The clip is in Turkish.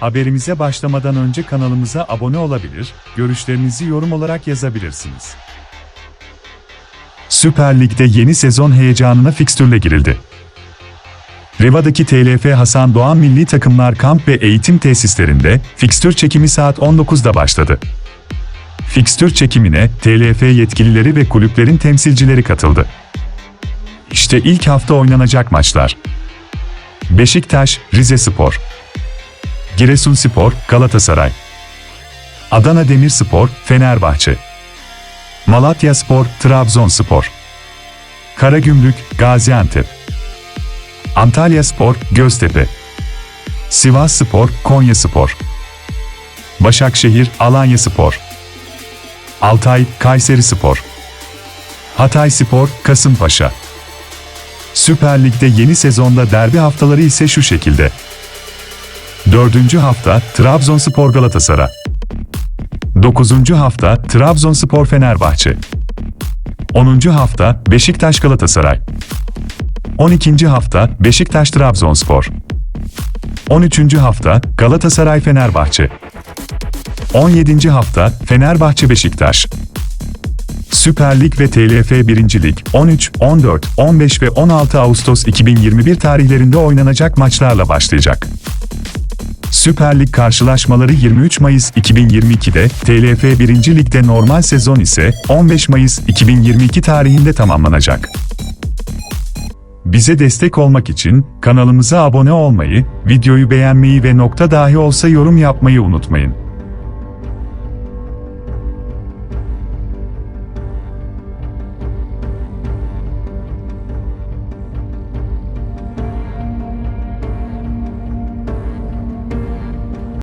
Haberimize başlamadan önce kanalımıza abone olabilir, görüşlerinizi yorum olarak yazabilirsiniz. Süper Lig'de yeni sezon heyecanına fikstürle girildi. Riva'daki TLF Hasan Doğan milli takımlar kamp ve eğitim tesislerinde fikstür çekimi saat 19'da başladı. Fikstür çekimine TLF yetkilileri ve kulüplerin temsilcileri katıldı. İşte ilk hafta oynanacak maçlar. Beşiktaş, Rizespor. Giresunspor, Galatasaray. Adana Demirspor, Fenerbahçe. Malatyaspor, Trabzonspor. Karagümrük, Gaziantep. Antalyaspor, Göztepe. Sivasspor, Konyaspor. Başakşehir, Alanyaspor. Altay, Kayserispor. Hatayspor, Kasımpaşa. Süper Lig'de yeni sezonda derbi haftaları ise şu şekilde. Dördüncü hafta Trabzonspor Galatasaray. Dokuzuncu hafta Trabzonspor Fenerbahçe. Onuncu hafta Beşiktaş Galatasaray. 12. hafta Beşiktaş Trabzonspor. 13. hafta Galatasaray Fenerbahçe. 17. hafta Fenerbahçe Beşiktaş. Süper Lig ve TLF 1. Lig 13, 14, 15 ve 16 Ağustos 2021 tarihlerinde oynanacak maçlarla başlayacak. Süper Lig karşılaşmaları 23 Mayıs 2022'de, TLF 1. Lig'de normal sezon ise 15 Mayıs 2022 tarihinde tamamlanacak. Bize destek olmak için kanalımıza abone olmayı, videoyu beğenmeyi ve nokta dahi olsa yorum yapmayı unutmayın.